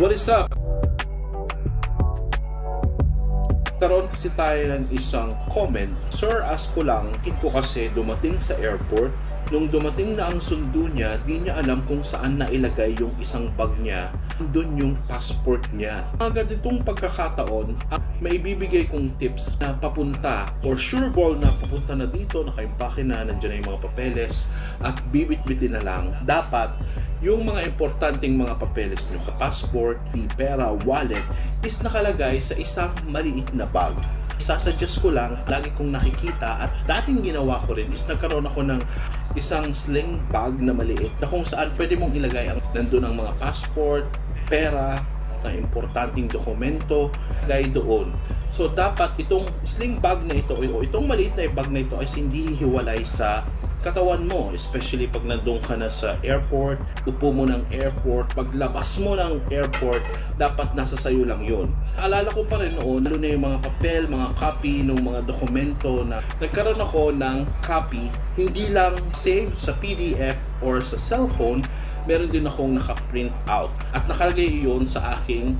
What is up? Karoon kasi tayo ng isang comment. Sir, ask ko lang, kid ko kasi dumating sa airport. Nung dumating na ang sundo niya, di niya alam kung saan nailagay yung isang bag niya. Doon yung passport niya. Mga ganitong pagkakataon, ang may ibibigay kong tips na papunta or sure ball na papunta na dito, nakaimpake na, nandiyan na yung mga papeles at bibit-bitin na lang. Dapat yung mga importanteng mga papeles nyo, passport, pera, wallet, is nakalagay sa isang maliit na bag. Sasuggest ko lang, lagi kong nakikita at dating ginawa ko rin is nagkaroon ako ng isang sling bag na maliit na kung saan pwede mong ilagay ang nandun ang mga passport, pera, na importanteng dokumento gay doon. So dapat itong sling bag na ito o itong maliit na bag na ito ay hindi hiwalay sa katawan mo, especially pag nandun ka na sa airport, upo mo ng airport, paglabas mo ng airport, dapat nasa sayo lang yun. Alala ko pa rin noon, lalo na yung mga papel, mga copy ng mga dokumento na nagkaroon ako ng copy, hindi lang save sa PDF or sa cellphone, meron din akong naka-print out at nakalagay yun sa aking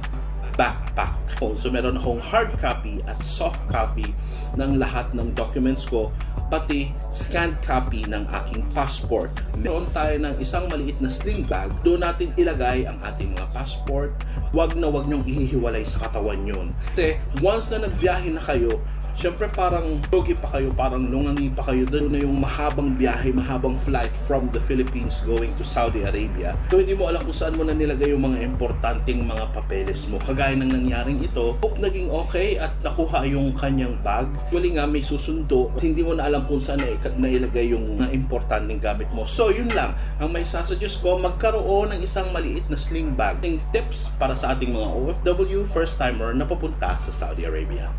backpack. So meron akong hard copy at soft copy ng lahat ng documents ko pati scanned copy ng aking passport. Meron tayo ng isang maliit na sling bag. Doon natin ilagay ang ating mga passport. Huwag na huwag niyong ihihiwalay sa katawan yun. Kasi once na nagbiyahe na kayo, Siyempre parang lugi pa kayo, parang lungangi pa kayo. Doon na yung mahabang biyahe, mahabang flight from the Philippines going to Saudi Arabia. So hindi mo alam kung saan mo na nilagay yung mga importanteng mga papeles mo. Kagaya ng nangyaring ito, hope naging okay at nakuha yung kanyang bag. Actually nga may susundo, hindi mo na alam kung saan na nailagay yung mga importanteng gamit mo. So yun lang, ang may sasuggest ko, magkaroon ng isang maliit na sling bag. Yung tips para sa ating mga OFW first timer na papunta sa Saudi Arabia.